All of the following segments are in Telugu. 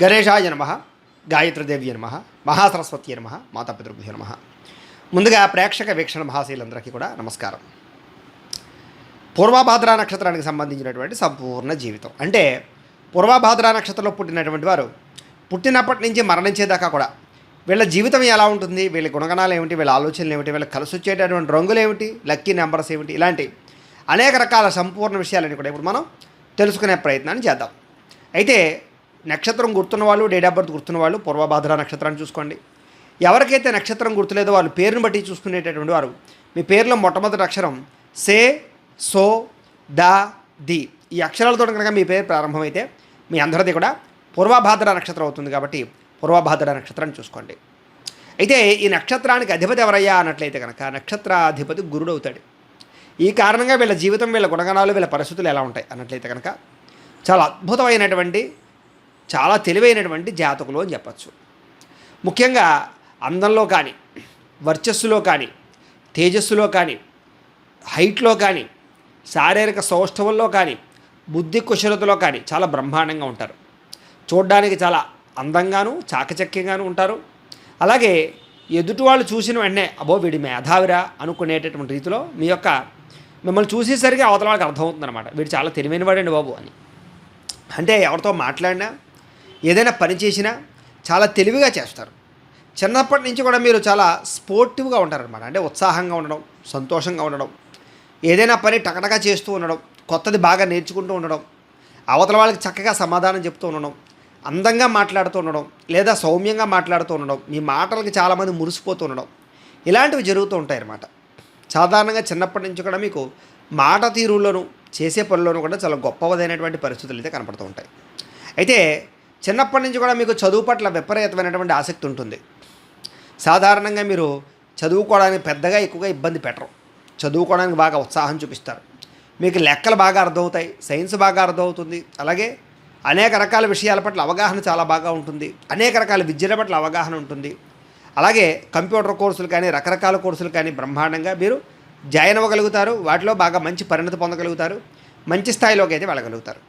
గణేశాయ నమ గాయత్రిదేవి నమ మహాసరస్వతి నమ మాతాపితృభ్యో నమ. ముందుగా ప్రేక్షక వీక్షణ మహాశీలందరికీ కూడా నమస్కారం. పూర్వభాద్ర నక్షత్రానికి సంబంధించినటువంటి సంపూర్ణ జీవితం. అంటే పూర్వభాద్ర నక్షత్రంలో పుట్టినటువంటి వారు పుట్టినప్పటి నుంచి మరణించేదాకా కూడా వీళ్ళ జీవితం ఎలా ఉంటుంది వీళ్ళ గుణగణాలు ఏమిటి వీళ్ళ ఆలోచనలు ఏమిటి వీళ్ళ కలిసి వచ్చేటటువంటి రంగులు ఏమిటి లక్కీ నెంబర్స్ ఏమిటి ఇలాంటి అనేక రకాల సంపూర్ణ విషయాలని కూడా ఇప్పుడు మనం తెలుసుకునే ప్రయత్నాన్ని చేద్దాం. అయితే నక్షత్రం గుర్తున్న వాళ్ళు డేట్ ఆఫ్ బర్త్ గుర్తున్న వాళ్ళు పూర్వభాద్ర నక్షత్రాన్ని చూసుకోండి. ఎవరికైతే నక్షత్రం గుర్తులేదో వాళ్ళు పేరును బట్టి చూసుకునేటటువంటి వారు. మీ పేరులో మొట్టమొదటి అక్షరం సే సో ద ది. ఈ అక్షరాలతో కనుక మీ పేరు ప్రారంభమైతే మీ అందరిది కూడా పూర్వభాద్ర నక్షత్రం అవుతుంది కాబట్టి పూర్వభాద్ర నక్షత్రాన్ని చూసుకోండి. అయితే ఈ నక్షత్రానికి అధిపతి ఎవరయ్యా అన్నట్లయితే కనుక నక్షత్రాధిపతి గురుడు అవుతాడు. ఈ కారణంగా వీళ్ళ జీవితం వీళ్ళ గుణగణాలు వీళ్ళ పరిస్థితులు ఎలా ఉంటాయి అన్నట్లయితే కనుక చాలా అద్భుతమైనటువంటి చాలా తెలివైనటువంటి జాతకులు అని చెప్పచ్చు. ముఖ్యంగా అందంలో కానీ వర్చస్సులో కానీ తేజస్సులో కానీ హైట్లో కానీ శారీరక సౌష్ఠవంలో కానీ బుద్ధి కుశలతలో కానీ చాలా బ్రహ్మాండంగా ఉంటారు. చూడడానికి చాలా అందంగాను చాకచక్యంగాను ఉంటారు. అలాగే ఎదుటి వాళ్ళు చూసిన వెంటనే అబో వీడి మేధావిరా అనుకునేటటువంటి రీతిలో మీ యొక్క మిమ్మల్ని చూసేసరికి అవతల వాళ్ళకి అర్థమవుతుంది అనమాట వీడు చాలా తెలివైనవాడండి బాబు అని. అంటే ఎవరితో మాట్లాడినా ఏదైనా పని చేసినా చాలా తెలివిగా చేస్తారు. చిన్నప్పటి నుంచి కూడా మీరు చాలా స్పోర్టివ్గా ఉంటారనమాట అంటే ఉత్సాహంగా ఉండడం సంతోషంగా ఉండడం ఏదైనా పని టకటగా చేస్తూ ఉండడం కొత్తది బాగా నేర్చుకుంటూ ఉండడం అవతల వాళ్ళకి చక్కగా సమాధానం చెప్తూ ఉండడం అందంగా మాట్లాడుతూ ఉండడం లేదా సౌమ్యంగా మాట్లాడుతూ ఉండడం మీ మాటలకి చాలామంది మురిసిపోతూ ఉండడం ఇలాంటివి జరుగుతూ ఉంటాయన్నమాట. సాధారణంగా చిన్నప్పటి నుంచి కూడా మీకు మాట తీరులోను చేసే పనుల్లోనూ కూడా చాలా గొప్పవదైనటువంటి పరిస్థితులు అయితే కనపడుతూ ఉంటాయి. అయితే చిన్నప్పటి నుంచి కూడా మీకు చదువు పట్ల విపరీతమైనటువంటి ఆసక్తి ఉంటుంది. సాధారణంగా మీరు చదువుకోవడానికి పెద్దగా ఎక్కువగా ఇబ్బంది పెట్టరు. చదువుకోవడానికి బాగా ఉత్సాహం చూపిస్తారు. మీకు లెక్కలు బాగా అర్థమవుతాయి సైన్స్ బాగా అర్థమవుతుంది. అలాగే అనేక రకాల విషయాల పట్ల అవగాహన చాలా బాగా ఉంటుంది. అనేక రకాల విద్యల పట్ల అవగాహన ఉంటుంది. అలాగే కంప్యూటర్ కోర్సులు కానీ రకరకాల కోర్సులు కానీ బ్రహ్మాండంగా మీరు జాయిన్ అవ్వగలుగుతారు. వాటిలో బాగా మంచి పరిణతి పొందగలుగుతారు. మంచి స్థాయిలోకి అయితే వెళ్ళగలుగుతారు.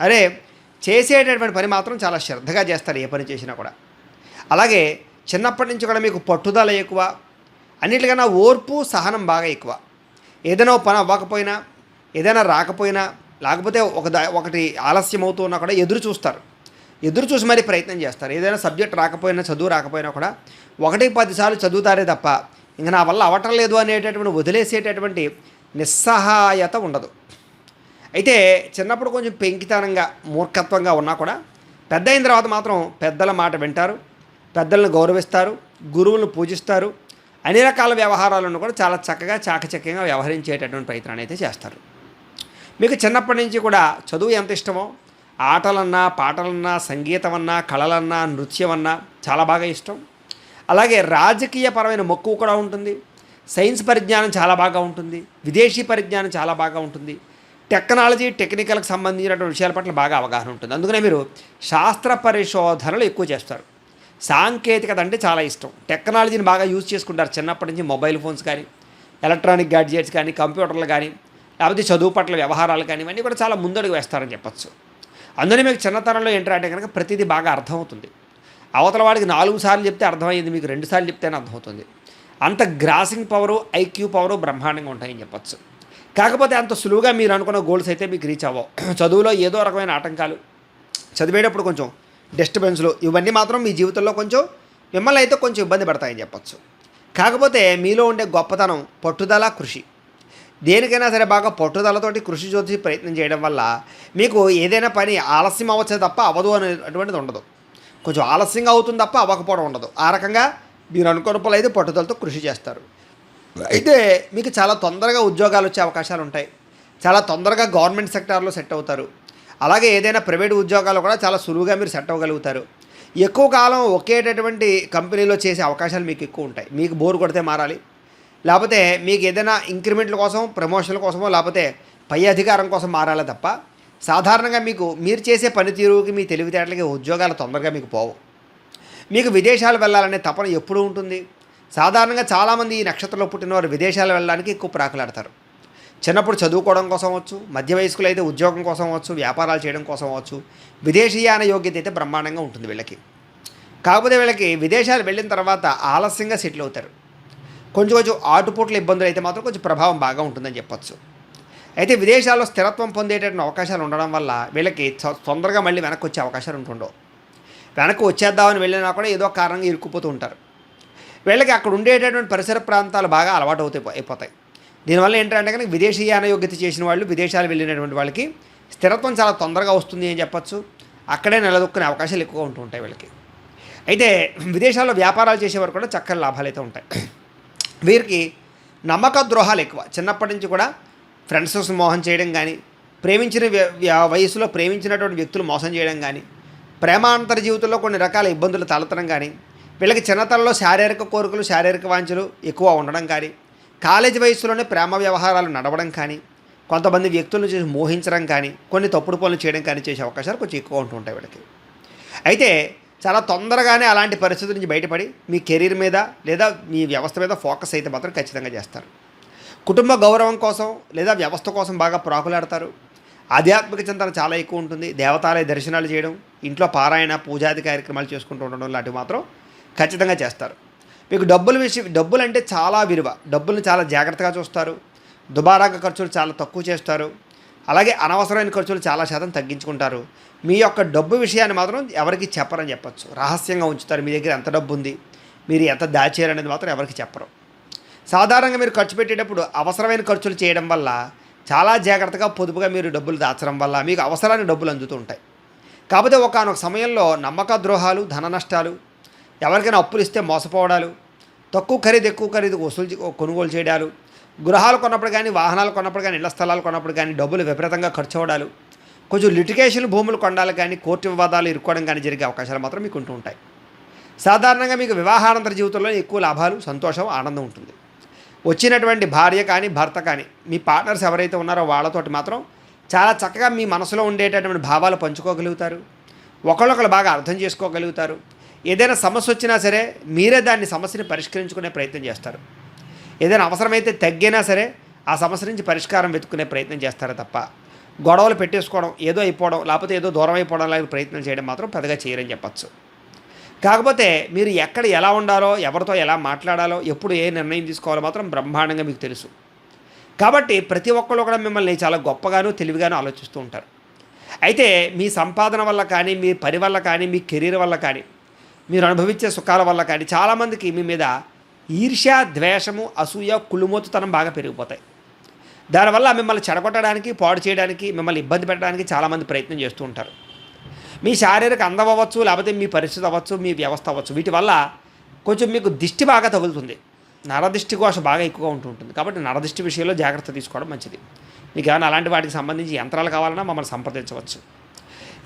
అరే చేసేటటువంటి పని మాత్రం చాలా శ్రద్ధగా చేస్తారు ఏ పని చేసినా కూడా. అలాగే చిన్నప్పటి నుంచి కూడా మీకు పట్టుదల ఎక్కువ అన్నిటికన్నా ఓర్పు సహనం బాగా ఎక్కువ. ఏదైనా పని అవ్వకపోయినా ఏదైనా రాకపోయినా లేకపోతే ఒక ఒకటి ఆలస్యం అవుతూ ఉన్నా కూడా ఎదురు చూస్తారు. ఎదురు చూసి మరీ ప్రయత్నం చేస్తారు. ఏదైనా సబ్జెక్ట్ రాకపోయినా చదువు రాకపోయినా కూడా ఒకటి పదిసార్లు చదువుతారే తప్ప ఇంకా నా వల్ల అవటం లేదు అనేటటువంటి వదిలేసేటటువంటి నిస్సహాయత ఉండదు. అయితే చిన్నప్పుడు కొంచెం పెంకితనంగా మూర్ఖత్వంగా ఉన్నా కూడా పెద్ద అయిన తర్వాత మాత్రం పెద్దల మాట వింటారు పెద్దలను గౌరవిస్తారు గురువులను పూజిస్తారు అన్ని రకాల వ్యవహారాలను కూడా చాలా చక్కగా చాకచక్యంగా వ్యవహరించేటటువంటి ప్రయత్నాన్ని అయితే చేస్తారు. మీకు చిన్నప్పటి నుంచి కూడా చదువు ఎంత ఇష్టమో ఆటలన్నా పాటలన్నా సంగీతం అన్నా కళలన్నా నృత్యం అన్నా చాలా బాగా ఇష్టం. అలాగే రాజకీయపరమైన మక్కువ కూడా ఉంటుంది. సైన్స్ పరిజ్ఞానం చాలా బాగా ఉంటుంది. విదేశీ పరిజ్ఞానం చాలా బాగా ఉంటుంది. టెక్నాలజీ టెక్నికల్కి సంబంధించినటువంటి విషయాల పట్ల బాగా అవగాహన ఉంటుంది. అందుకనే మీరు శాస్త్ర పరిశోధనలు ఎక్కువ చేస్తారు. సాంకేతికత అంటే చాలా ఇష్టం. టెక్నాలజీని బాగా యూజ్ చేసుకుంటారు చిన్నప్పటి నుంచి మొబైల్ ఫోన్స్ కానీ ఎలక్ట్రానిక్ గ్యాడ్జెట్స్ కానీ కంప్యూటర్లు కానీ లేకపోతే చదువు పట్ల వ్యవహారాలు కానీ ఇవన్నీ కూడా చాలా ముందడుగు వేస్తారని చెప్పచ్చు. అందుకని మీకు చిన్నతనంలో ఏంటంటే కనుక ప్రతిదీ బాగా అర్థమవుతుంది. అవతల వాడికి నాలుగు సార్లు చెప్తే అర్థమయ్యింది మీకు రెండు సార్లు చెప్తేనే అర్థమవుతుంది. అంత గ్రాసింగ్ పవరు ఐక్యూ పవరు బ్రహ్మాండంగా ఉంటాయని చెప్పచ్చు. కాకపోతే అంత సులువుగా మీరు అనుకున్న గోల్స్ అయితే మీకు రీచ్ అవ్వవు. చదువులో ఏదో రకమైన ఆటంకాలు చదివేటప్పుడు కొంచెం డిస్టర్బెన్స్లు ఇవన్నీ మాత్రం మీ జీవితంలో కొంచెం మిమ్మల్ని అయితే కొంచెం ఇబ్బంది పడతాయని చెప్పచ్చు. కాకపోతే మీలో ఉండే గొప్పతనం పట్టుదల కృషి. దేనికైనా సరే బాగా పట్టుదలతోటి కృషి చూసి ప్రయత్నం చేయడం వల్ల మీకు ఏదైనా పని ఆలస్యం అవ్వచ్చే తప్ప అవ్వదు అనేటువంటిది ఉండదు. కొంచెం ఆలస్యంగా అవుతుంది తప్ప అవ్వకపోవడం ఉండదు. ఆ రకంగా మీరు అనుకున్న అయితే పట్టుదలతో కృషి చేస్తారు. అయితే మీకు చాలా తొందరగా ఉద్యోగాలు వచ్చే అవకాశాలు ఉంటాయి. చాలా తొందరగా గవర్నమెంట్ సెక్టార్లో సెట్ అవుతారు. అలాగే ఏదైనా ప్రైవేట్ ఉద్యోగాలు కూడా చాలా సులువుగా మీరు సెట్ అవ్వగలుగుతారు. ఎక్కువ కాలం ఒకేటటువంటి కంపెనీలో చేసే అవకాశాలు మీకు ఎక్కువ ఉంటాయి. మీకు బోర్ కొడితే మారాలి. లేకపోతే మీకు ఏదైనా ఇంక్రిమెంట్ల కోసం ప్రమోషన్ల కోసమో లేకపోతే పై అధికారం కోసం మారాలి తప్ప సాధారణంగా మీకు మీరు చేసే పనితీరుకి మీ తెలివితేటలకి ఉద్యోగాలు తొందరగా మీకు పోవు. మీకు విదేశాలు వెళ్ళాలనే తపన ఎప్పుడు ఉంటుంది. సాధారణంగా చాలామంది ఈ నక్షత్రంలో పుట్టినవారు విదేశాలు వెళ్ళడానికి ఎక్కువ ప్రాకులాడతారు. చిన్నప్పుడు చదువుకోవడం కోసం వచ్చు మధ్య వయస్కులు అయితే ఉద్యోగం కోసం వచ్చు వ్యాపారాలు చేయడం కోసం వచ్చు విదేశీయాన యోగ్యత అయితే బ్రహ్మాండంగా ఉంటుంది వీళ్ళకి. కాకపోతే వీళ్ళకి విదేశాలు వెళ్ళిన తర్వాత ఆలస్యంగా సెటిల్ అవుతారు. కొంచెం కొంచెం ఆటుపోట్ల ఇబ్బందులు అయితే మాత్రం కొంచెం ప్రభావం బాగా ఉంటుందని చెప్పొచ్చు. అయితే విదేశాల్లో స్థిరత్వం పొందేటటువంటి అవకాశాలు ఉండడం వల్ల వీళ్ళకి తొందరగా మళ్ళీ వెనక్కి వచ్చే అవకాశాలు ఉంటుండవు. వెనక్కి వచ్చేద్దామని వెళ్ళినా కూడా ఏదో కారణంగా ఇరుక్కుపోతూ ఉంటారు. వీళ్ళకి అక్కడ ఉండేటటువంటి పరిసర ప్రాంతాలు బాగా అలవాటు అవుతాయి అయిపోతాయి. దీనివల్ల ఏంటంటే కనుక విదేశీయాన యోగ్యత చేసిన వాళ్ళు విదేశాలు వెళ్ళినటువంటి వాళ్ళకి స్థిరత్వం చాలా తొందరగా వస్తుంది అని చెప్పొచ్చు. అక్కడే నిలదొక్కునే అవకాశాలు ఎక్కువ ఉంటూ ఉంటాయి వీళ్ళకి. అయితే విదేశాల్లో వ్యాపారాలు చేసేవారు కూడా చక్కని లాభాలు అయితే ఉంటాయి. వీరికి నమ్మక ద్రోహాలు ఎక్కువ. చిన్నప్పటి నుంచి కూడా ఫ్రెండ్స్ మోసం చేయడం కానీ ప్రేమించిన వ్య- వయసులో ప్రేమించినటువంటి వ్యక్తులు మోసం చేయడం కానీ ప్రేమాంతర జీవితంలో కొన్ని రకాల ఇబ్బందులు తలతడం కానీ వీళ్ళకి చిన్నతనంలో శారీరక కోరికలు శారీరక వాంఛలు ఎక్కువ ఉండడం కానీ కాలేజీ వయసులోనే ప్రేమ వ్యవహారాలు నడవడం కానీ కొంతమంది వ్యక్తులను చేసి మోహించడం కానీ కొన్ని తప్పుడు పనులు చేయడం కానీ చేసే అవకాశాలు కొంచెం ఎక్కువ ఉంటుంటాయి వీళ్ళకి. అయితే చాలా తొందరగానే అలాంటి పరిస్థితుల నుంచి బయటపడి మీ కెరీర్ మీద లేదా మీ వ్యవస్థ మీద ఫోకస్ అయితే మాత్రం ఖచ్చితంగా చేస్తారు. కుటుంబ గౌరవం కోసం లేదా వ్యవస్థ కోసం బాగా ప్రాకులాడతారు. ఆధ్యాత్మిక చింతన చాలా ఎక్కువ ఉంటుంది. దేవతాలయ దర్శనాలు చేయడం ఇంట్లో పారాయణ పూజాది కార్యక్రమాలు చేసుకుంటూ ఉండడం లాంటివి మాత్రం ఖచ్చితంగా చేస్తారు. మీకు డబ్బుల విషయం డబ్బులు అంటే చాలా విలువ. డబ్బులను చాలా జాగ్రత్తగా చూస్తారు. దుబారాగా ఖర్చులు చాలా తక్కువ చేస్తారు. అలాగే అనవసరమైన ఖర్చులు చాలా శాతం తగ్గించుకుంటారు. మీ యొక్క డబ్బు విషయాన్ని మాత్రం ఎవరికి చెప్పరని చెప్పచ్చు. రహస్యంగా ఉంచుతారు. మీ దగ్గర ఎంత డబ్బు ఉంది మీరు ఎంత దాచారనేది మాత్రం ఎవరికి చెప్పరు. సాధారణంగా మీరు ఖర్చు పెట్టేటప్పుడు అవసరమైన ఖర్చులు చేయడం వల్ల చాలా జాగ్రత్తగా పొదుపుగా మీరు డబ్బులు దాచడం వల్ల మీకు అవసరాన్ని డబ్బులు అందుతూ ఉంటాయి. కాకపోతే ఒకనొక సమయంలో నమ్మక ద్రోహాలు ధన నష్టాలు ఎవరికైనా అప్పులు ఇస్తే మోసపోవడాలు తక్కువ ఖరీదు ఎక్కువ ఖరీదు వసూలు కొనుగోలు చేయడాలు గృహాలు కొన్నప్పుడు కానీ వాహనాలు కొన్నప్పుడు కానీ ఇళ్ళ స్థలాలు కొన్నప్పుడు కానీ డబ్బులు విపరీతంగా ఖర్చు అవడాలు కొంచెం లిటికేషన్ భూములు కొండాలి కానీ కోర్టు వివాదాలు ఇరుక్కోవడం కానీ జరిగే అవకాశాలు మాత్రం మీకు ఉంటూ ఉంటాయి. సాధారణంగా మీకు వివాహానంతర జీవితంలో ఎక్కువ లాభాలు సంతోషం ఆనందం ఉంటుంది. వచ్చినటువంటి భార్య కానీ భర్త కానీ మీ పార్ట్నర్స్ ఎవరైతే ఉన్నారో వాళ్ళతోటి మాత్రం చాలా చక్కగా మీ మనసులో ఉండేటటువంటి భావాలు పంచుకోగలుగుతారు. ఒకళ్ళొకరు బాగా అర్థం చేసుకోగలుగుతారు. ఏదైనా సమస్య వచ్చినా సరే మీరే దాన్ని సమస్యని పరిష్కరించుకునే ప్రయత్నం చేస్తారు. ఏదైనా అవసరమైతే తగ్గినా సరే ఆ సమస్య నుంచి పరిష్కారం వెతుక్కునే ప్రయత్నం చేస్తారు తప్ప గొడవలు పెట్టేసుకోవడం ఏదో అయిపోవడం లేకపోతే ఏదో దూరం అయిపోవడం లాంటి ప్రయత్నం చేయడం మాత్రం పెద్దగా చేయరని చెప్పచ్చు. కాకపోతే మీరు ఎక్కడ ఎలా ఉండాలో ఎవరితో ఎలా మాట్లాడాలో ఎప్పుడు ఏ నిర్ణయం తీసుకోవాలో మాత్రం బ్రహ్మాండంగా మీకు తెలుసు. కాబట్టి ప్రతి ఒక్కళ్ళు కూడా మిమ్మల్ని చాలా గొప్పగాను తెలివిగాను ఆలోచిస్తూ ఉంటారు. అయితే మీ సంపాదన వల్ల కానీ మీ పని వల్ల కానీ మీ కెరీర్ వల్ల కానీ మీరు అనుభవించే సుఖాల వల్ల కానీ చాలామందికి మీ మీద ఈర్ష్య ద్వేషము అసూయ కుళ్ళుమోతుతనం బాగా పెరిగిపోతాయి. దానివల్ల మిమ్మల్ని చెడగొట్టడానికి పాడు చేయడానికి మిమ్మల్ని ఇబ్బంది పెట్టడానికి చాలామంది ప్రయత్నం చేస్తూ ఉంటారు. మీ శారీరక అందం అవ్వచ్చు లేకపోతే మీ పరిస్థితి అవ్వచ్చు మీ వ్యవస్థ అవ్వచ్చు వీటి వల్ల కొంచెం మీకు దిష్టి బాగా తగులుతుంది. నరదిష్టి కోశ బాగా ఎక్కువగా ఉంటుంటుంది కాబట్టి నరదిష్టి విషయంలో జాగ్రత్త తీసుకోవడం మంచిది. మీకు ఏమైనా అలాంటి వాటికి సంబంధించి యంత్రాలు కావాలన్నా మమ్మల్ని సంప్రదించవచ్చు.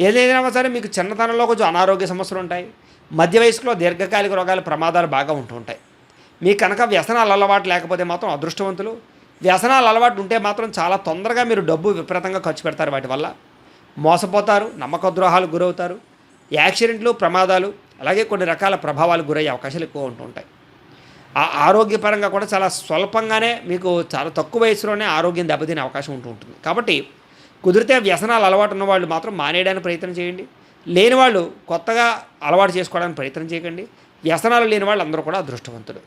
ఏదైనా సరే మీకు చిన్నతనంలో కొంచెం అనారోగ్య సమస్యలు ఉంటాయి. మధ్య వయసులో దీర్ఘకాలిక రోగాల ప్రమాదాలు బాగా ఉంటూ ఉంటాయి. మీకు కనుక వ్యసనాలు అలవాటు లేకపోతే మాత్రం అదృష్టవంతులు. వ్యసనాలు అలవాటు ఉంటే మాత్రం చాలా తొందరగా మీరు డబ్బు విపరీతంగా ఖర్చు పెడతారు వాటి వల్ల. మోసపోతారు నమ్మక ద్రోహాలు గురవుతారు యాక్సిడెంట్లు ప్రమాదాలు అలాగే కొన్ని రకాల ప్రభావాలు గురయ్యే అవకాశాలు ఎక్కువ ఉంటూ ఉంటాయి. ఆ ఆరోగ్యపరంగా కూడా చాలా స్వల్పంగానే మీకు చాలా తక్కువ వయసులోనే ఆరోగ్యం దెబ్బతినే అవకాశం ఉంటూ ఉంటుంది. కాబట్టి కుదిరితే వ్యసనాలు అలవాటు ఉన్న వాళ్ళు మాత్రం మానేయడానికి ప్రయత్నం చేయండి. లేని వాళ్ళు కొత్తగా అలవాటు చేసుకోవడానికి ప్రయత్నం చేయకండి. వ్యసనాలు లేని వాళ్ళు అందరూ కూడా అదృష్టవంతులు.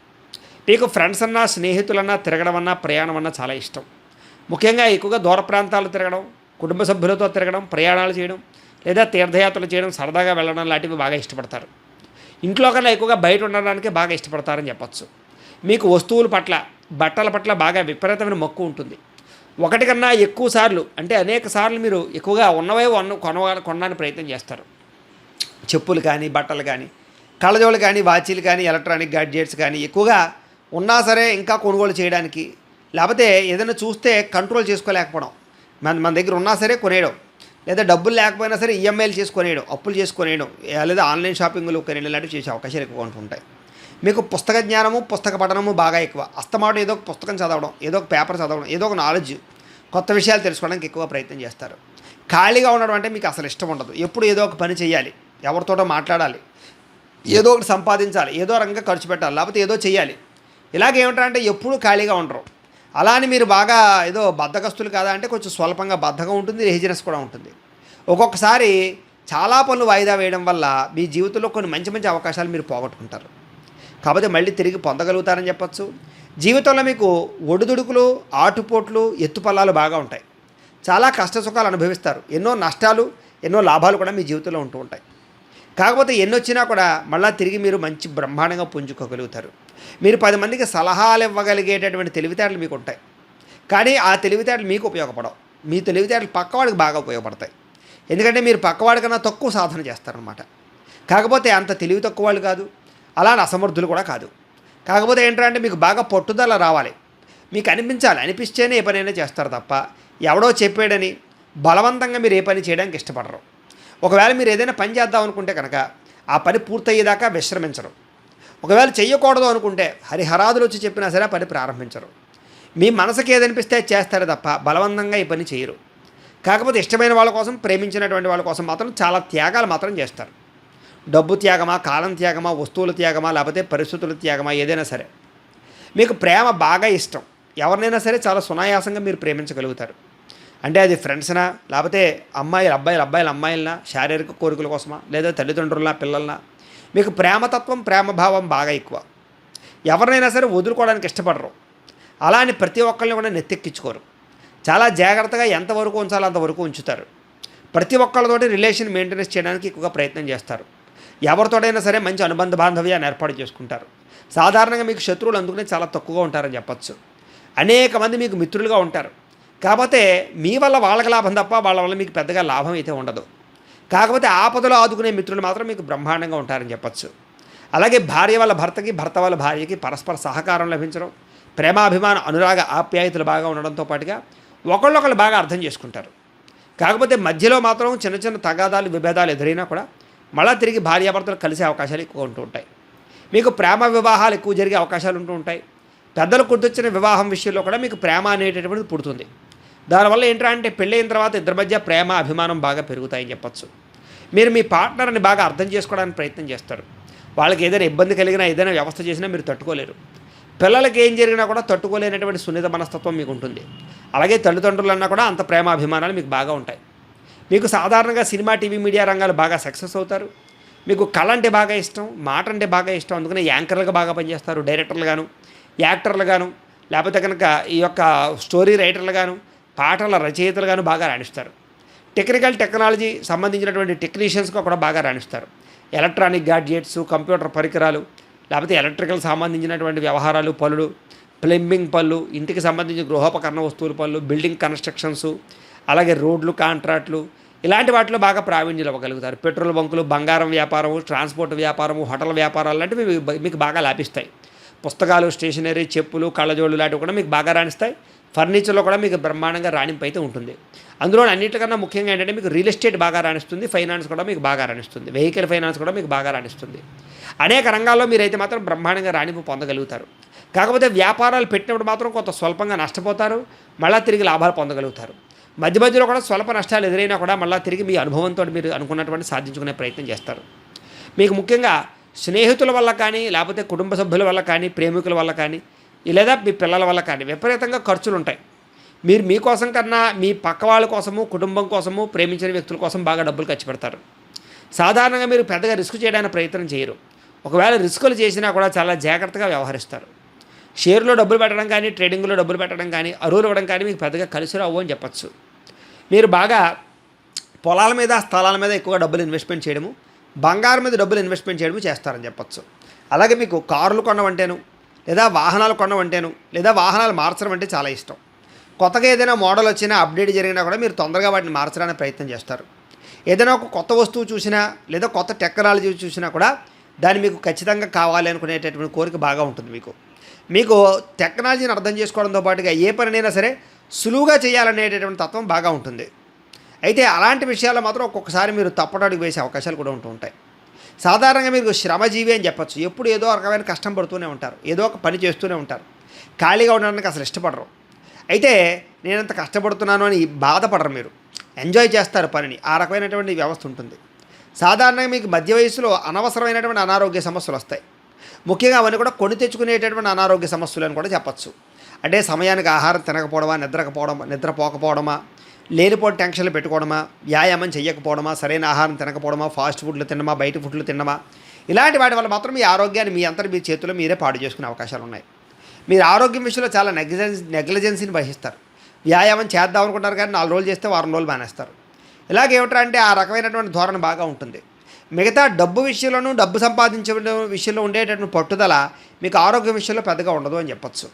మీకు ఫ్రెండ్స్ అన్నా స్నేహితులన్నా తిరగడం అన్నా ప్రయాణం అన్నా చాలా ఇష్టం. ముఖ్యంగా ఎక్కువగా దూర ప్రాంతాలు తిరగడం కుటుంబ సభ్యులతో తిరగడం ప్రయాణాలు చేయడం లేదా తీర్థయాత్రలు చేయడం సరదాగా వెళ్ళడం లాంటివి బాగా ఇష్టపడతారు. ఇంట్లో కన్నా ఎక్కువగా బయట ఉండడానికి బాగా ఇష్టపడతారని చెప్పొచ్చు. మీకు వస్తువుల పట్ల బట్టల పట్ల బాగా విపరీతమైన మక్కువ ఉంటుంది. ఒకటి కన్నా ఎక్కువ సార్లు అంటే అనేక సార్లు మీరు ఎక్కువగా ఉన్నవే ఉన్న కొన కొనడానికి ప్రయత్నం చేస్తారు. చెప్పులు కానీ బట్టలు కానీ కళ్ళజోళ్ళు కానీ వాచీలు కానీ ఎలక్ట్రానిక్ గాడ్జెట్స్ కానీ ఎక్కువగా ఉన్నా సరే ఇంకా కొనుగోలు చేయడానికి లేకపోతే ఏదైనా చూస్తే కంట్రోల్ చేసుకోలేకపోవడం. మన మన దగ్గర ఉన్నా సరే కొనేయడం లేదా డబ్బులు లేకపోయినా సరే ఈఎంఐలు చేసి కొనేయడం అప్పులు చేసి కొనేయడం లేదా ఆన్లైన్ షాపింగ్లు కొనేయడం లాంటివి చేసే అవకాశాలు ఎక్కువ ఉంటుంటాయి. మీకు పుస్తక జ్ఞానము పుస్తక పఠనము బాగా ఎక్కువ. అస్తమాట ఏదో ఒక పుస్తకం చదవడం ఏదో ఒక పేపర్ చదవడం ఏదో ఒక నాలెడ్జ్ కొత్త విషయాలు తెలుసుకోవడానికి ఎక్కువ ప్రయత్నం చేస్తారు. ఖాళీగా ఉండడం అంటే మీకు అసలు ఇష్టం ఉండదు. ఎప్పుడు ఏదో ఒక పని చేయాలి ఎవరితోటో మాట్లాడాలి ఏదో ఒకటి సంపాదించాలి ఏదో రంగంగా ఖర్చు పెట్టాలి లేకపోతే ఏదో చేయాలి. ఇలాగేమిటంటే ఎప్పుడూ ఖాళీగా ఉండరు. అలా అని మీరు బాగా ఏదో బద్ధకస్తులు కాదా అంటే కొంచెం స్వల్పంగా బద్ధకం ఉంటుంది లేజినెస్ కూడా ఉంటుంది. ఒక్కొక్కసారి చాలా పనులు వాయిదా వేయడం వల్ల మీ జీవితంలో కొన్ని మంచి మంచి అవకాశాలు మీరు పోగొట్టుకుంటారు. కాకపోతే మళ్ళీ తిరిగి పొందగలుగుతారని చెప్పచ్చు. జీవితంలో మీకు ఒడిదుడుకులు ఆటుపోట్లు ఎత్తుపల్లాలు బాగా ఉంటాయి. చాలా కష్ట సుఖాలు అనుభవిస్తారు. ఎన్నో నష్టాలు ఎన్నో లాభాలు కూడా మీ జీవితంలో ఉంటూ ఉంటాయి. కాకపోతే ఎన్ని వచ్చినా కూడా మళ్ళీ తిరిగి మీరు మంచి బ్రహ్మాండంగా పుంజుకోగలుగుతారు. మీరు పది మందికి సలహాలు ఇవ్వగలిగేటటువంటి తెలివితేటలు మీకు ఉంటాయి. కానీ ఆ తెలివితేటలు మీకు ఉపయోగపడవు. మీ తెలివితేటలు పక్కవాడికి బాగా ఉపయోగపడతాయి. ఎందుకంటే మీరు పక్కవాడికన్నా తక్కువ సాధన చేస్తారనమాట కాకపోతే అంత తెలివి తక్కువ వాళ్ళు కాదు. అలా అసమర్థులు కూడా కాదు. కాకపోతే ఏంటంటే మీకు బాగా పట్టుదల రావాలి. మీకు అనిపించాలి అనిపిస్తేనే ఏ పనైనా చేస్తారు తప్ప ఎవడో చెప్పాడని బలవంతంగా మీరు ఏ పని చేయడానికి ఇష్టపడరు. ఒకవేళ మీరు ఏదైనా పని చేద్దాం అనుకుంటే కనుక ఆ పని పూర్తయ్యేదాకా విశ్రమించరు. ఒకవేళ చేయకూడదు అనుకుంటే హరిహరాదులు వచ్చి చెప్పినా సరే పని ప్రారంభించరు. మీ మనసుకి ఏదనిపిస్తే చేస్తారు తప్ప బలవంతంగా ఈ పని చేయరు. కాకపోతే ఇష్టమైన వాళ్ళ కోసం ప్రేమించినటువంటి వాళ్ళ కోసం మాత్రం చాలా త్యాగాలు మాత్రం చేస్తారు. డబ్బు త్యాగమా కాలం త్యాగమా వస్తువుల త్యాగమా లేకపోతే పరిస్థితుల త్యాగమా ఏదైనా సరే. మీకు ప్రేమ బాగా ఇష్టం. ఎవరినైనా సరే చాలా సునాయాసంగా మీరు ప్రేమించగలుగుతారు. అంటే అది ఫ్రెండ్స్నా లేకపోతే అమ్మాయిలు అబ్బాయిలు అబ్బాయిలు అమ్మాయిలనా శారీరక కోరికల కోసమా లేదా తల్లిదండ్రుల పిల్లలనా? మీకు ప్రేమతత్వం ప్రేమభావం బాగా ఎక్కువ. ఎవరినైనా సరే వదులుకోవడానికి ఇష్టపడరు. అలా అని ప్రతి ఒక్కరిని కూడా నెత్తెక్కించుకోరు. చాలా జాగ్రత్తగా ఎంతవరకు ఉంచాలో అంతవరకు ఉంచుతారు. ప్రతి ఒక్కళ్ళతోటి రిలేషన్ మెయింటెనెన్స్ చేయడానికి ఎక్కువగా ప్రయత్నం చేస్తారు. ఎవరితోడైనా సరే మంచి అనుబంధ బాంధవ్యాన్ని ఏర్పాటు చేసుకుంటారు. సాధారణంగా మీకు శత్రువులు అందుకునే చాలా తక్కువగా ఉంటారని చెప్పచ్చు. అనేక మంది మీకు మిత్రులుగా ఉంటారు. కాకపోతే మీ వల్ల వాళ్ళకి లాభం తప్ప వాళ్ళ వల్ల మీకు పెద్దగా లాభం అయితే ఉండదు. కాకపోతే ఆపదలో ఆదుకునే మిత్రులు మాత్రం మీకు బ్రహ్మాండంగా ఉంటారని చెప్పచ్చు. అలాగే భార్య వాళ్ళ భర్తకి భర్త వాళ్ళ భార్యకి పరస్పర సహకారం లభించడం ప్రేమాభిమాన అనురాగ ఆప్యాయతలు బాగా ఉండడంతో పాటుగా ఒకళ్ళొకళ్ళు బాగా అర్థం చేసుకుంటారు. కాకపోతే మధ్యలో మాత్రం చిన్న చిన్న తగాదాలు విభేదాలు ఎదురైనా కూడా మళ్ళా తిరిగి భార్యాభర్తలు కలిసే అవకాశాలు ఎక్కువ ఉంటూ ఉంటాయి. మీకు ప్రేమ వివాహాలు ఎక్కువ జరిగే అవకాశాలు ఉంటూ ఉంటాయి. పెద్దలు గుర్తొచ్చిన వివాహం విషయంలో కూడా మీకు ప్రేమ అనేటటువంటిది పుడుతుంది. దానివల్ల ఏంటంటే పెళ్ళైన తర్వాత ఇద్దరి మధ్య ప్రేమ అభిమానం బాగా పెరుగుతాయని చెప్పొచ్చు. మీరు మీ పార్ట్నర్ని బాగా అర్థం చేసుకోవడానికి ప్రయత్నం చేస్తారు. వాళ్ళకి ఏదైనా ఇబ్బంది కలిగినా ఏదైనా వ్యవస్థ చేసినా మీరు తట్టుకోలేరు. పిల్లలకి ఏం జరిగినా కూడా తట్టుకోలేనటువంటి సున్నిత మనస్తత్వం మీకు ఉంటుంది. అలాగే తల్లిదండ్రులన్నా కూడా అంత ప్రేమ అభిమానాలు మీకు బాగా ఉంటాయి. మీకు సాధారణంగా సినిమా టీవీ మీడియా రంగాలు బాగా సక్సెస్ అవుతారు. మీకు కళ అంటే బాగా ఇష్టం మాట అంటే బాగా ఇష్టం అందుకనే యాంకర్లుగా బాగా పనిచేస్తారు డైరెక్టర్లుగాను యాక్టర్లుగాను యాక్టర్లు లేకపోతే కనుక ఈ యొక్క స్టోరీ రైటర్లుగాను పాటల రచయితలుగాను బాగా రాణిస్తారు. టెక్నికల్ టెక్నాలజీ సంబంధించినటువంటి టెక్నీషియన్స్గా కూడా బాగా రాణిస్తారు. ఎలక్ట్రానిక్ గాడ్జెట్స్ కంప్యూటర్ పరికరాలు లేకపోతే ఎలక్ట్రికల్ సంబంధించినటువంటి వ్యవహారాలు పనులు ప్లంబింగ్ పనులు ఇంటికి సంబంధించిన గృహోపకరణ వస్తువుల పనులు బిల్డింగ్ కన్స్ట్రక్షన్స్ అలాగే రోడ్లు కాంట్రాక్ట్లు ఇలాంటి వాటిలో బాగా ప్రావీణ్యం ఇవ్వగలుగుతారు పెట్రోల్ బంకులు బంగారం వ్యాపారము ట్రాన్స్పోర్ట్ వ్యాపారము హోటల్ వ్యాపారాలు లాంటివి మీకు- బాగా లాభిస్తాయి. పుస్తకాలు స్టేషనరీ చెప్పులు కళ్ళజోళ్ళు లాంటివి కూడా మీకు బాగా రాణిస్తాయి. ఫర్నిచర్లో కూడా మీకు బ్రహ్మాండంగా రాణింపు అయితే ఉంటుంది. అందులో అన్నిటికన్నా ముఖ్యంగా ఏంటంటే మీకు రియల్ ఎస్టేట్ బాగా రాణిస్తుంది ఫైనాన్స్ కూడా మీకు బాగా రాణిస్తుంది వెహికల్ ఫైనాన్స్ కూడా మీకు బాగా రాణిస్తుంది. అనేక రంగాల్లో మీరైతే మాత్రం బ్రహ్మాండంగా రాణింపు పొందగలుగుతారు. కాకపోతే వ్యాపారాలు పెట్టినప్పుడు మాత్రం కొంత స్వల్పంగా నష్టపోతారు మళ్ళీ తిరిగి లాభాలు పొందగలుగుతారు. మధ్య మధ్యలో కూడా స్వల్ప నష్టాలు ఎదురైనా కూడా మళ్ళీ తిరిగి మీ అనుభవంతో మీరు అనుకున్నటువంటి సాధించుకునే ప్రయత్నం చేస్తారు. మీకు ముఖ్యంగా స్నేహితుల వల్ల కానీ లేకపోతే కుటుంబ సభ్యుల వల్ల కానీ ప్రేమికుల వల్ల కానీ లేదా మీ పిల్లల వల్ల కానీ విపరీతంగా ఖర్చులు ఉంటాయి. మీరు మీకోసం కన్నా మీ పక్క వాళ్ళ కోసము కుటుంబం కోసము ప్రేమించిన వ్యక్తుల కోసం బాగా డబ్బులు ఖర్చు పెడతారు. సాధారణంగా మీరు పెద్దగా రిస్క్ చేయడానికి ప్రయత్నం చేయరు. ఒకవేళ రిస్కులు చేసినా కూడా చాలా జాగ్రత్తగా వ్యవహరిస్తారు. షేర్లో డబ్బులు పెట్టడం కానీ ట్రేడింగ్లో డబ్బులు పెట్టడం కానీ అరువులు ఇవ్వడం కానీ మీకు పెద్దగా కలిసి రావు అని చెప్పచ్చు. మీరు బాగా పొలాల మీద స్థలాల మీద ఎక్కువగా డబ్బులు ఇన్వెస్ట్మెంట్ చేయడము బంగారం మీద డబ్బులు ఇన్వెస్ట్మెంట్ చేయడము చేస్తారని చెప్పచ్చు. అలాగే మీకు కార్లు కొనవంటేను లేదా వాహనాలు కొనవంటేను లేదా వాహనాలు మార్చడం అంటే చాలా ఇష్టం. కొత్తగా ఏదైనా మోడల్ వచ్చినా అప్డేట్ జరిగినా కూడా మీరు తొందరగా వాటిని మార్చడానికి ప్రయత్నం చేస్తారు. ఏదైనా ఒక కొత్త వస్తువు చూసినా లేదా కొత్త టెక్నాలజీ చూసినా కూడా దాన్ని మీకు ఖచ్చితంగా కావాలి అనుకునేటటువంటి కోరిక బాగా ఉంటుంది మీకు. మీకు టెక్నాలజీని అర్థం చేసుకోవడంతో పాటుగా ఏ పనినైనా సరే సులువుగా చేయాలనేటటువంటి తత్వం బాగా ఉంటుంది. అయితే అలాంటి విషయాల్లో మాత్రం ఒక్కొక్కసారి మీరు తప్పడానికి వేసే అవకాశాలు కూడా ఉంటూ ఉంటాయి. సాధారణంగా మీరు శ్రమజీవి అని చెప్పొచ్చు. ఎప్పుడు ఏదో రకమైన కష్టం పడుతూనే ఉంటారు. ఏదో ఒక పని చేస్తూనే ఉంటారు. ఖాళీగా ఉండడానికి అసలు ఇష్టపడరు. అయితే నేనంత కష్టపడుతున్నాను అని బాధపడరు మీరు. ఎంజాయ్ చేస్తారు పనిని. ఆ రకమైనటువంటి వ్యవస్థ ఉంటుంది. సాధారణంగా మీకు మధ్య వయసులో అనవసరమైనటువంటి అనారోగ్య సమస్యలు వస్తాయి. ముఖ్యంగా అవన్నీ కూడా కొని తెచ్చుకునేటటువంటి అనారోగ్య సమస్యలు అని కూడా చెప్పచ్చు. అంటే సమయానికి ఆహారం తినకపోవడమా నిద్రకపోవడమా నిద్రపోకపోవడమా లేనిపోని టెన్షన్లు పెట్టుకోవడమా వ్యాయామం చేయకపోవడమా సరైన ఆహారం తినకపోవడమా ఫాస్ట్ ఫుడ్లు తినమా బయట ఫుడ్లు తినమా ఇలాంటి వాటి వల్ల మాత్రం మీ ఆరోగ్యాన్ని మీ అంతా మీ చేతిలో మీరే పాడు చేసుకునే అవకాశాలు ఉన్నాయి. మీరు ఆరోగ్యం విషయంలో చాలా నెగ్లిజెన్స్ నెగ్లిజెన్సీని వహిస్తారు. వ్యాయామం చేద్దాం అనుకుంటారు కానీ నాలుగు రోజులు చేస్తే వారం రోజులు మానేస్తారు. ఇలాగేమిట్రా అంటే ఆ రకమైనటువంటి ధోరణి బాగా ఉంటుంది. మిగతా డబ్బు విషయంలోనూ డబ్బు సంపాదించే విషయంలో ఉండేటటువంటి పట్టుదల మీకు ఆరోగ్యం విషయంలో పెద్దగా ఉండదు అని చెప్పొచ్చు.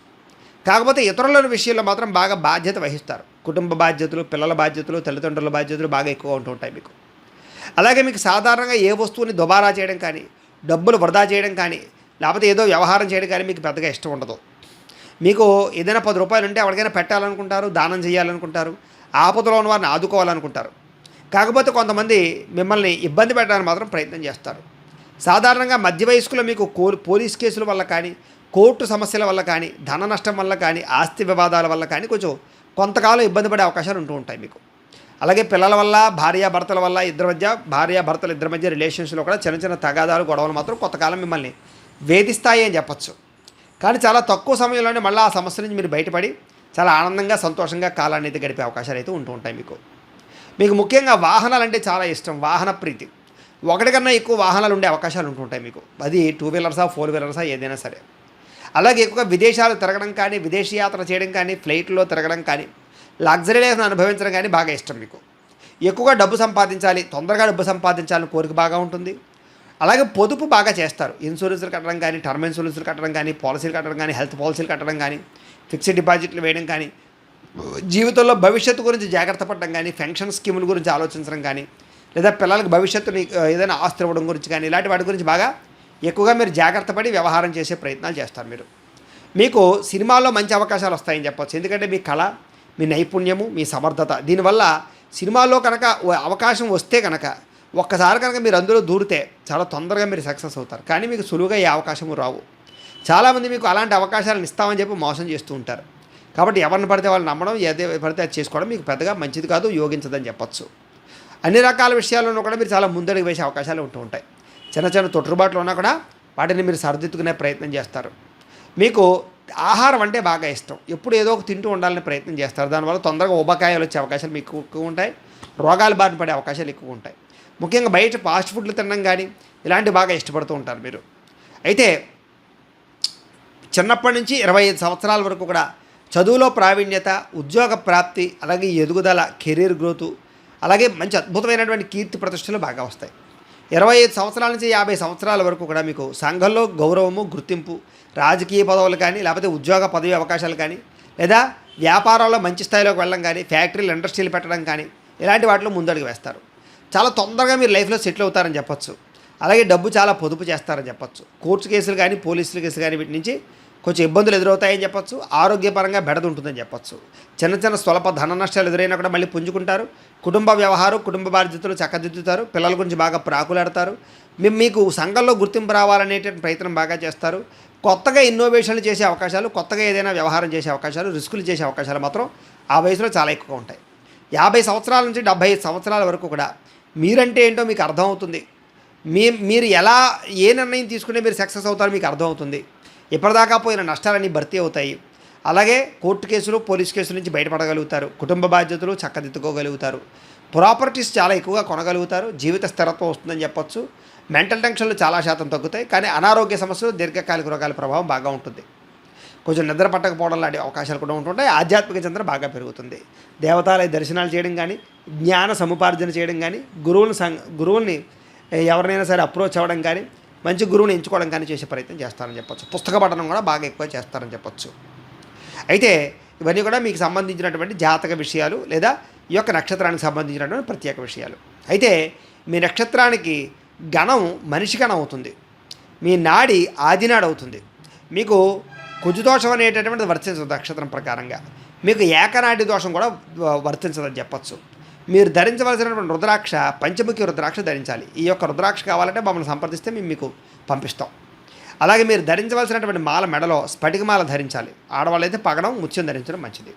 కాకపోతే ఇతరుల విషయంలో మాత్రం బాగా బాధ్యత వహిస్తారు. కుటుంబ బాధ్యతలు పిల్లల బాధ్యతలు తల్లిదండ్రుల బాధ్యతలు బాగా ఎక్కువ ఉంటూ ఉంటాయి మీకు. అలాగే మీకు సాధారణంగా ఏ వస్తువుని దుబారా చేయడం కానీ డబ్బులు వృధా చేయడం కానీ లేకపోతే ఏదో వ్యవహారం చేయడం కానీ మీకు పెద్దగా ఇష్టం ఉండదు. మీకు ఏదైనా పది రూపాయలు ఉంటే ఎవరికైనా పెట్టాలనుకుంటారు దానం చేయాలనుకుంటారు ఆపదలో ఉన్న వారిని ఆదుకోవాలనుకుంటారు. కాకపోతే కొంతమంది మిమ్మల్ని ఇబ్బంది పెట్టడానికి మాత్రం ప్రయత్నం చేస్తారు. సాధారణంగా మధ్య వయస్కులో మీకు కో పోలీస్ కేసుల వల్ల కానీ కోర్టు సమస్యల వల్ల కానీ ధన నష్టం వల్ల కానీ ఆస్తి వివాదాల వల్ల కానీ కొంచెం కొంతకాలం ఇబ్బంది పడే అవకాశాలు ఉంటూ ఉంటాయి మీకు. అలాగే పిల్లల వల్ల భార్యాభర్తల వల్ల ఇద్దరి మధ్య భార్యాభర్తల ఇద్దరి మధ్య రిలేషన్స్లో కూడా చిన్న చిన్న తగాదాలు గొడవలు మాత్రం కొంతకాలం మిమ్మల్ని వేధిస్తాయి అని చెప్పచ్చు. కానీ చాలా తక్కువ సమయంలోనే మళ్ళీ ఆ సమస్య నుంచి మీరు బయటపడి చాలా ఆనందంగా సంతోషంగా కాలాన్ని అయితే గడిపే అవకాశాలు అయితే ఉంటూ ఉంటాయి మీకు. మీకు ముఖ్యంగా వాహనాలు అంటే చాలా ఇష్టం వాహన ప్రీతి. ఒకటి కన్నా ఎక్కువ వాహనాలు ఉండే అవకాశాలు ఉంటుంటాయి మీకు. అది టూ వీలర్సా ఫోర్ వీలర్సా ఏదైనా సరే. అలాగే ఎక్కువగా విదేశాలు తిరగడం కానీ విదేశీ యాత్ర చేయడం కానీ ఫ్లైట్లో తిరగడం కానీ లగ్జరీ లైఫ్ను అనుభవించడం కానీ బాగా ఇష్టం మీకు. ఎక్కువగా డబ్బు సంపాదించాలి తొందరగా డబ్బు సంపాదించాలని కోరిక బాగా ఉంటుంది. అలాగే పొదుపు బాగా చేస్తారు. ఇన్సూరెన్స్లు కట్టడం కానీ టర్మ్ ఇన్సూరెన్స్లు కట్టడం కానీ పాలసీలు కట్టడం కానీ హెల్త్ పాలసీలు కట్టడం కానీ ఫిక్స్డ్ డిపాజిట్లు వేయడం కానీ జీవితంలో భవిష్యత్తు గురించి జాగ్రత్త పడడం కానీ పెన్షన్ స్కీముల గురించి ఆలోచించడం కానీ లేదా పిల్లలకు భవిష్యత్తుని ఏదైనా ఆస్తి ఇవ్వడం గురించి కానీ ఇలాంటి వాటి గురించి బాగా ఎక్కువగా మీరు జాగ్రత్త పడి వ్యవహారం చేసే ప్రయత్నాలు చేస్తారు మీరు. మీకు సినిమాల్లో మంచి అవకాశాలు వస్తాయని చెప్పొచ్చు. ఎందుకంటే మీ కళ మీ నైపుణ్యము మీ సమర్థత. దీనివల్ల సినిమాల్లో కనుక అవకాశం వస్తే కనుక ఒక్కసారి కనుక మీరు అందులో దూరితే చాలా తొందరగా మీరు సక్సెస్ అవుతారు. కానీ మీకు సులువుగా ఏ అవకాశము రావు. చాలామంది మీకు అలాంటి అవకాశాలను ఇస్తామని చెప్పి మోసం చేస్తూ ఉంటారు. కాబట్టి ఎవరిని పడితే వాళ్ళు నమ్మడం ఏదే పడితే అది చేసుకోవడం మీకు పెద్దగా మంచిది కాదు యోగించదని చెప్పచ్చు. అన్ని రకాల విషయాల్లోనూ కూడా మీరు చాలా ముందడుగు వేసే అవకాశాలు ఉంటూ ఉంటాయి. చిన్న చిన్న తొట్టుబాట్లు ఉన్నా కూడా వాటిని మీరు సరిదిద్దుకునే ప్రయత్నం చేస్తారు. మీకు ఆహారం అంటే బాగా ఇష్టం. ఎప్పుడు ఏదో ఒక తింటూ ఉండాలని ప్రయత్నం చేస్తారు. దానివల్ల తొందరగా ఉబకాయాలు వచ్చే అవకాశాలు మీకు ఎక్కువ ఉంటాయి. రోగాలు బారిన పడే అవకాశాలు ఎక్కువ ఉంటాయి. ముఖ్యంగా బయట ఫాస్ట్ ఫుడ్లు తినడం కానీ ఇలాంటివి బాగా ఇష్టపడుతూ ఉంటారు మీరు. అయితే చిన్నప్పటి నుంచి ఇరవై ఐదు సంవత్సరాల వరకు కూడా చదువులో ప్రావీణ్యత ఉద్యోగ ప్రాప్తి అలాగే ఎదుగుదల కెరీర్ గ్రోతు అలాగే మంచి అద్భుతమైనటువంటి కీర్తి ప్రతిష్టలు బాగా వస్తాయి. ఇరవై ఐదు సంవత్సరాల నుంచి యాభై సంవత్సరాల వరకు కూడా మీకు సంఘంలో గౌరవము గుర్తింపు రాజకీయ పదవులు కానీ లేకపోతే ఉద్యోగ పదవి అవకాశాలు కానీ లేదా వ్యాపారాల్లో మంచి స్థాయిలోకి వెళ్ళడం కానీ ఫ్యాక్టరీలు ఇండస్ట్రీలు పెట్టడం కానీ ఇలాంటి వాటిలో ముందడుగు వేస్తారు. చాలా తొందరగా మీరు లైఫ్లో సెటిల్ అవుతారని చెప్పొచ్చు. అలాగే డబ్బు చాలా పొదుపు చేస్తారని చెప్పొచ్చు. కోర్టు కేసులు కానీ పోలీసుల కేసులు కానీ వీటి నుంచి కొంచెం ఇబ్బందులు ఎదురవుతాయని చెప్పొచ్చు ఆరోగ్యపరంగా బెడద ఉంటుందని చెప్పొచ్చు. చిన్న చిన్న స్వల్ప ధన నష్టాలు ఎదురైనా కూడా మళ్ళీ పుంజుకుంటారు. కుటుంబ వ్యవహారం కుటుంబ బాధ్యతలు చక్కదిద్దుతారు పిల్లల గురించి బాగా ప్రాకులాడతారు. మేము మీకు సంఘంలో గుర్తింపు రావాలనేటువంటి ప్రయత్నం బాగా చేస్తారు. కొత్తగా ఇన్నోవేషన్లు చేసే అవకాశాలు కొత్తగా ఏదైనా వ్యవహారం చేసే అవకాశాలు రిస్కులు చేసే అవకాశాలు మాత్రం ఆ వయసులో చాలా ఎక్కువగా ఉంటాయి. యాభై సంవత్సరాల నుంచి డెబ్బై ఐదు సంవత్సరాల వరకు కూడా మీరంటే ఏంటో మీకు అర్థమవుతుంది. మీ మీరు ఎలా ఏ నిర్ణయం తీసుకునే మీరు సక్సెస్ అవుతారో మీకు అర్థమవుతుంది. ఇప్పటిదాకా పోయిన నష్టాలన్నీ భర్తీ అవుతాయి. అలాగే కోర్టు కేసులు పోలీస్ కేసుల నుంచి బయటపడగలుగుతారు. కుటుంబ బాధ్యతలు చక్కదిద్దుకోగలుగుతారు. ప్రాపర్టీస్ చాలా ఎక్కువగా కొనగలుగుతారు. జీవిత స్థిరత్వం వస్తుందని చెప్పొచ్చు. మెంటల్ టెన్షన్లు చాలా శాతం తగ్గుతాయి. కానీ అనారోగ్య సమస్యలు దీర్ఘకాలిక రోగాల ప్రభావం బాగా ఉంటుంది. కొంచెం నిద్ర పట్టకపోవడం లాంటి అవకాశాలు కూడా ఉంటుంటాయి. ఆధ్యాత్మిక చింతన బాగా పెరుగుతుంది. దేవతాలయ దర్శనాలు చేయడం కానీ జ్ఞాన సముపార్జన చేయడం కానీ గురువుని సం గురువుల్ని ఎవరినైనా సరే అప్రోచ్ అవ్వడం కానీ మంచి గురువుని ఎంచుకోవడం కానీ చేసే ప్రయత్నం చేస్తారని చెప్పొచ్చు. పుస్తక పఠనం కూడా బాగా ఎక్కువ చేస్తారని చెప్పొచ్చు. అయితే ఇవన్నీ కూడా మీకు సంబంధించినటువంటి జాతక విషయాలు లేదా ఈ యొక్క నక్షత్రానికి సంబంధించినటువంటి ప్రత్యేక విషయాలు. అయితే మీ నక్షత్రానికి గణం మనిషి గణం అవుతుంది. మీ నాడి ఆదినాడు అవుతుంది. మీకు కుజుదోషం అనేటటువంటిది వర్తించదు నక్షత్రం ప్రకారంగా. మీకు ఏకనాటి దోషం కూడా వర్తించదని చెప్పచ్చు. మీరు ధరించవలసినటువంటి రుద్రాక్ష పంచముఖి రుద్రాక్ష ధరించాలి. ఈ యొక్క రుద్రాక్ష కావాలంటే మమ్మల్ని సంప్రదిస్తే మేము మీకు పంపిస్తాం. అలాగే మీరు ధరించవలసినటువంటి మాల మెడలో స్ఫటికమాల ధరించాలి. ఆడవాళ్ళు అయితే పగడం ముత్యం ధరించడం మంచిది.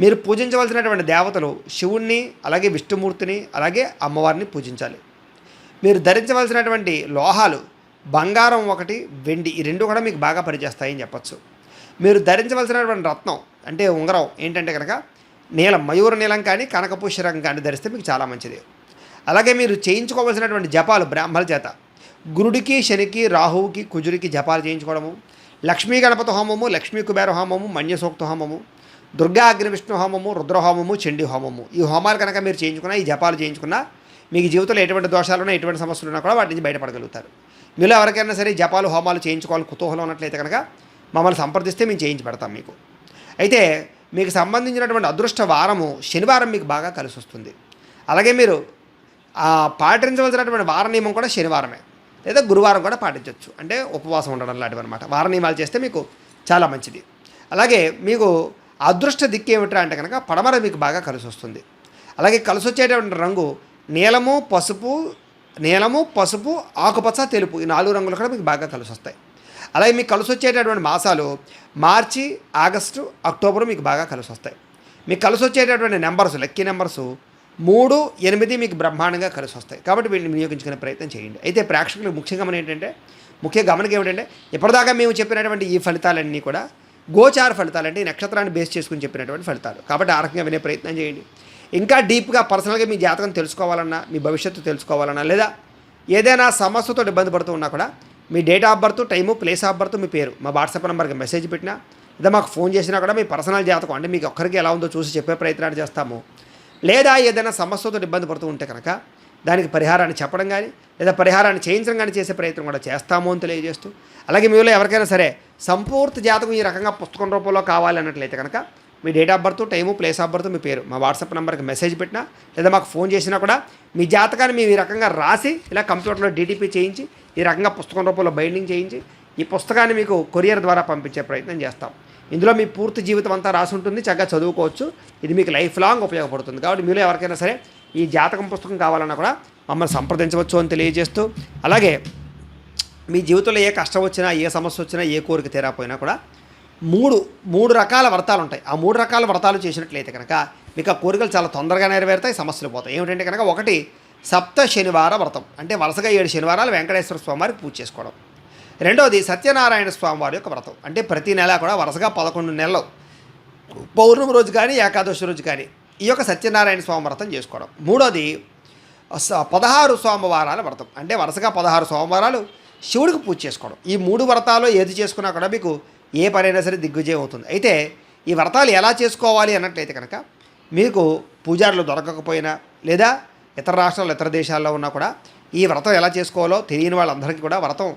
మీరు పూజించవలసినటువంటి దేవతలు శివుణ్ణి అలాగే విష్ణుమూర్తిని అలాగే అమ్మవారిని పూజించాలి. మీరు ధరించవలసినటువంటి లోహాలు బంగారం ఒకటి వెండి ఈ రెండు కూడా మీకు బాగా పనిచేస్తాయని చెప్పచ్చు. మీరు ధరించవలసినటువంటి రత్నం అంటే ఉంగరం ఏంటంటే కనుక నీలం మయూర నీలం కానీ కనకపుష్యరం కానీ ధరిస్తే మీకు చాలా మంచిది. అలాగే మీరు చేయించుకోవాల్సినటువంటి జపాలు బ్రాహ్మణ చేత. గురుడికి శనికి రాహువుకి కుజుడికి జపాలు చేయించుకోవడము. లక్ష్మీ గణపతి హోమము లక్ష్మీ కుబేర హోమము మన్యసూక్త హోమము దుర్గా అగ్ని విష్ణు హోమము రుద్రహోమము చండి చండీ హోమము. ఈ హోమాలు కనుక మీరు చేయించుకున్నా ఈ జపాలు చేయించుకున్నా మీకు జీవితంలో ఎటువంటి దోషాలున్నా ఎటువంటి సమస్యలు ఉన్నా కూడా వాటి నుంచి బయటపడగలుగుతారు. మీలో ఎవరికైనా సరే జపాలు హోమాలు చేయించుకోవాలి కుతూహలం ఉన్నట్లయితే కనుక మమ్మల్ని సంప్రదిస్తే మేము చేయించి పెడతాం మీకు. అయితే మీకు సంబంధించినటువంటి అదృష్ట వారము శనివారం మీకు బాగా కలిసి వస్తుంది. అలాగే మీరు పాటించవలసినటువంటి వార నియమం కూడా శనివారమే. లేదా గురువారం కూడా పాటించవచ్చు అంటే ఉపవాసం ఉండడం లాంటివి అనమాట వార నియమాలు చేస్తే మీకు చాలా మంచిది. అలాగే మీకు అదృష్ట దిక్కు ఏమిట్రా అంటే కనుక పడమర మీకు బాగా కలిసి వస్తుంది. అలాగే కలిసి వచ్చేటటువంటి రంగు నీలము పసుపు నీలము పసుపు ఆకుపచ్చ తెలుపు ఈ నాలుగు రంగులు కూడా మీకు బాగా కలిసి వస్తాయి. అలాగే మీకు కలిసి వచ్చేటటువంటి మాసాలు మార్చి ఆగస్టు అక్టోబర్ మీకు బాగా కలిసి వస్తాయి. మీకు కలిసి వచ్చేటటువంటి నెంబర్స్ లక్కీ నెంబర్స్ మూడు ఎనిమిది మీకు బ్రహ్మాండంగా కలిసి వస్తాయి. కాబట్టి వీటిని వినియోగించుకునే ప్రయత్నం చేయండి. అయితే ప్రేక్షకులు ముఖ్య గమనం ఏంటంటే ముఖ్య గమనిక ఏమిటంటే ఇప్పటిదాకా మేము చెప్పినటువంటి ఈ ఫలితాలన్నీ కూడా గోచార ఫలితాలు అంటే ఈ నక్షత్రాన్ని బేస్ చేసుకుని చెప్పినటువంటి ఫలితాలు. కాబట్టి ఆ రకంగా వినే ప్రయత్నం చేయండి. ఇంకా డీప్గా పర్సనల్గా మీ జాతకం తెలుసుకోవాలన్నా మీ భవిష్యత్తు తెలుసుకోవాలన్నా లేదా ఏదైనా సమస్యతో ఇబ్బంది పడుతూ ఉన్నా కూడా మీ date of birth time place of birth మీ పేరు. మా వాట్సాప్ నెంబర్కి మెసేజ్ పెట్టినా లేదా మాకు ఫోన్ చేసినా కూడా మీ పర్సనల్ జాతకం అంటే మీకు ఒక్కరికి ఎలా ఉందో చూసి చెప్పే ప్రయత్నాలు చేస్తాము. లేదా ఏదైనా సమస్యతో ఇబ్బంది పడుతూ ఉంటే కనుక దానికి పరిహారాన్ని చెప్పడం కానీ లేదా పరిహారాన్ని చేయించడం కానీ చేసే ప్రయత్నం కూడా చేస్తాము అని తెలియజేస్తూ అలాగే మీలో ఎవరికైనా సరే సంపూర్తి జాతకం ఈ రకంగా పుస్తకం రూపంలో కావాలి అన్నట్లయితే కనుక మీ date of birth time place of birth మీ పేరు మా వాట్సాప్ నెంబర్కి మెసేజ్ పెట్టినా లేదా మాకు ఫోన్ చేసినా కూడా మీ జాతకాన్ని మేము ఈ రకంగా రాసి ఇలా కంప్యూటర్లో డీటీపీ చేయించి ఈ రకంగా పుస్తకం రూపంలో బైండింగ్ చేయించి ఈ పుస్తకాన్ని మీకు కొరియర్ ద్వారా పంపించే ప్రయత్నం చేస్తాం. ఇందులో మీ పూర్తి జీవితం అంతా రాసి ఉంటుంది చక్కగా చదువుకోవచ్చు. ఇది మీకు లైఫ్ లాంగ్ ఉపయోగపడుతుంది. కాబట్టి మీలో ఎవరికైనా సరే ఈ జాతకం పుస్తకం కావాలన్నా కూడా మమ్మల్ని సంప్రదించవచ్చు అని తెలియజేస్తూ అలాగే మీ జీవితంలో ఏ కష్టం వచ్చినా ఏ సమస్య వచ్చినా ఏ కోరిక తీరాపోయినా కూడా మూడు మూడు రకాల వ్రతాలు ఉంటాయి. ఆ మూడు రకాల వ్రతాలు చేసినట్లయితే కనుక మీకు ఆ కోరికలు చాలా తొందరగా నెరవేరుతాయి సమస్యలు పోతాయి. ఏమిటంటే కనుక ఒకటి సప్త శనివార వ్రతం. అంటే వరుసగా ఏడు శనివారాలు వెంకటేశ్వర స్వామివారికి పూజ చేసుకోవడం. రెండవది సత్యనారాయణ స్వామివారి యొక్క వ్రతం. అంటే ప్రతి నెల కూడా వరుసగా పదకొండు నెలలు. పౌర్ణమి రోజు కానీ ఏకాదశి రోజు కానీ ఈ యొక్క సత్యనారాయణ స్వామి వ్రతం చేసుకోవడం. మూడోది స- పదహారు సోమవారాల వ్రతం. అంటే వరుసగా పదహారు సోమవారాలు శివుడికి పూజ చేసుకోవడం. ఈ మూడు వ్రతాలు ఏది చేసుకున్నా కూడా మీకు ఏ పనైనా సరే దిగ్విజయం అవుతుంది. అయితే ఈ వ్రతాలు ఎలా చేసుకోవాలి అన్నట్లయితే కనుక మీకు పూజారులు దొరకకపోయినా లేదా ఇతర రాష్ట్రాల్లో ఇతర దేశాల్లో ఉన్నా కూడా ఈ వ్రతం ఎలా చేసుకోవాలో తెలియని వాళ్ళందరికీ కూడా వ్రతం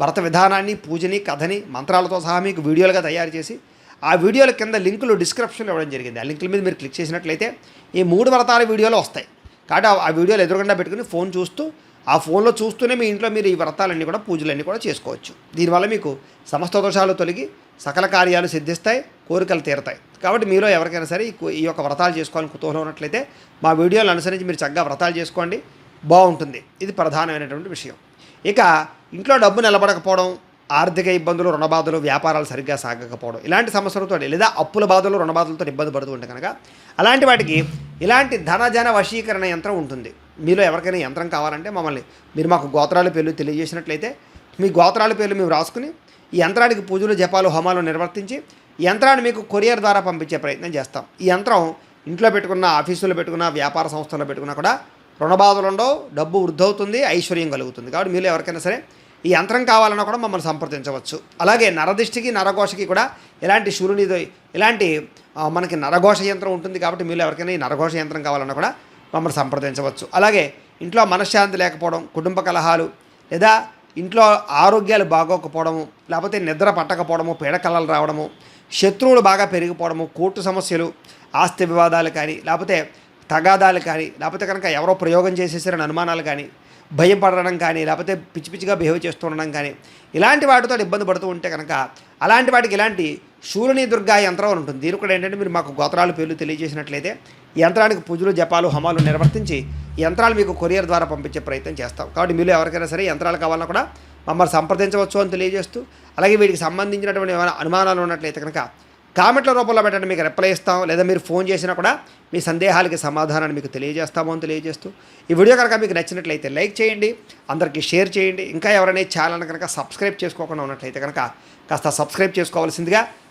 వ్రత విధానాన్ని పూజని కథని మంత్రాలతో సహా మీకు వీడియోలుగా తయారు చేసి ఆ వీడియోల కింద లింకులు డిస్క్రిప్షన్లో ఇవ్వడం జరిగింది. ఆ లింకుల మీద మీరు క్లిక్ చేసినట్లయితే ఈ మూడు వ్రతాల వీడియోలు వస్తాయి. కాబట్టి ఆ- ఆ వీడియోలు ఎదురుగుండా పెట్టుకుని ఫోన్ చూస్తూ ఆ ఫోన్లో చూస్తూనే మీ ఇంట్లో మీరు ఈ వ్రతాలన్నీ కూడా పూజలన్నీ కూడా చేసుకోవచ్చు. దీనివల్ల మీకు సమస్త దోషాలు తొలగి సకల కార్యాలు సిద్ధిస్తాయి కోరికలు తీరతాయి. కాబట్టి మీలో ఎవరికైనా సరే ఈ యొక్క వ్రతాలు చేసుకోవాలని కుతూహలం ఉన్నట్లయితే మా వీడియోలు అనుసరించి మీరు చక్కగా వ్రతాలు చేసుకోండి. బాగుంటుంది. ఇది ప్రధానమైనటువంటి విషయం. ఇక ఇంట్లో డబ్బు నిలబడకపోవడం ఆర్థిక ఇబ్బందులు రుణ బాధలు వ్యాపారాలు సరిగ్గా సాగకపోవడం ఇలాంటి సమస్యలతో లేదా అప్పుల బాధలు రుణ బాధలతో ఇబ్బంది పడుతూ ఉంటే కనుక అలాంటి వాటికి ఇలాంటి ధనజన వశీకరణ యంత్రం ఉంటుంది. మీలో ఎవరికైనా యంత్రం కావాలంటే మమ్మల్ని మీరు మాకు గోత్రాల పేర్లు తెలియజేసినట్లయితే మీ గోత్రాల పేర్లు మేము రాసుకుని ఈ యంత్రానికి పూజలు జపాలు హోమాలు నిర్వర్తించి యంత్రాన్ని మీకు కొరియర్ ద్వారా పంపించే ప్రయత్నం చేస్తాం. ఈ యంత్రం ఇంట్లో పెట్టుకున్న ఆఫీసులో పెట్టుకున్న వ్యాపార సంస్థల్లో పెట్టుకున్నా కూడా రుణబాధలు ఉండవు డబ్బు వృద్ధవుతుంది ఐశ్వర్యం కలుగుతుంది. కాబట్టి మీరు ఎవరికైనా సరే ఈ యంత్రం కావాలన్నా కూడా మమ్మల్ని సంప్రదించవచ్చు. అలాగే నరదిష్టికి నరఘోషకి కూడా ఇలాంటి శూరునిదో ఇలాంటి మనకి నరఘోష యంత్రం ఉంటుంది కాబట్టి మీరు ఎవరికైనా ఈ నరఘోష యంత్రం కావాలన్నా కూడా మమ్మల్ని సంప్రదించవచ్చు. అలాగే ఇంట్లో మనశ్శాంతి లేకపోవడం కుటుంబ కలహాలు లేదా ఇంట్లో ఆరోగ్యాలు బాగోకపోవడము లేకపోతే నిద్ర పట్టకపోవడము పీడకలలు రావడము శత్రువులు బాగా పెరిగిపోవడము కోర్టు సమస్యలు ఆస్తి వివాదాలు కానీ లేకపోతే తగాదాలు కానీ లేకపోతే కనుక ఎవరో ప్రయోగం చేసేసారని అనుమానాలు కానీ భయం పడడం కానీ లేకపోతే పిచ్చి పిచ్చిగా బిహేవ్ చేస్తూ ఉండడం కానీ ఇలాంటి వాటితో ఇబ్బంది పడుతూ ఉంటే కనుక అలాంటి వాటికి ఇలాంటి శూలిని దుర్గా యంత్రం అని ఉంటుంది. దీని కూడా ఏంటంటే మీరు మాకు గోత్రాలు పేర్లు తెలియజేసినట్లయితే యంత్రానికి పూజలు జపాలు హమాలు నిర్వర్తించి యంత్రాలు మీకు కొరియర్ ద్వారా పంపించే ప్రయత్నం చేస్తాం. కాబట్టి మీరు ఎవరికైనా సరే యంత్రాలు కావాలన్నా కూడా మమ్మల్ని సంప్రదించవచ్చు అని తెలియజేస్తూ అలాగే వీటికి సంబంధించినటువంటి ఏమైనా అనుమానాలు ఉన్నట్లయితే కనుక కామెంట్ల రూపంలో పెట్టండి మీకు రిప్లై ఇస్తాం. లేదా మీరు ఫోన్ చేసినా కూడా మీ సందేహాలకి సమాధానాన్ని మీకు తెలియజేస్తాము అని తెలియజేస్తూ. ఈ వీడియో కనుక మీకు నచ్చినట్లయితే లైక్ చేయండి అందరికీ షేర్ చేయండి. ఇంకా ఎవరైనా ఛానల్ కనుక సబ్స్క్రైబ్ చేసుకోకుండా ఉన్నట్లయితే కనుక కాస్త సబ్స్క్రైబ్ చేసుకోవాల్సిందిగా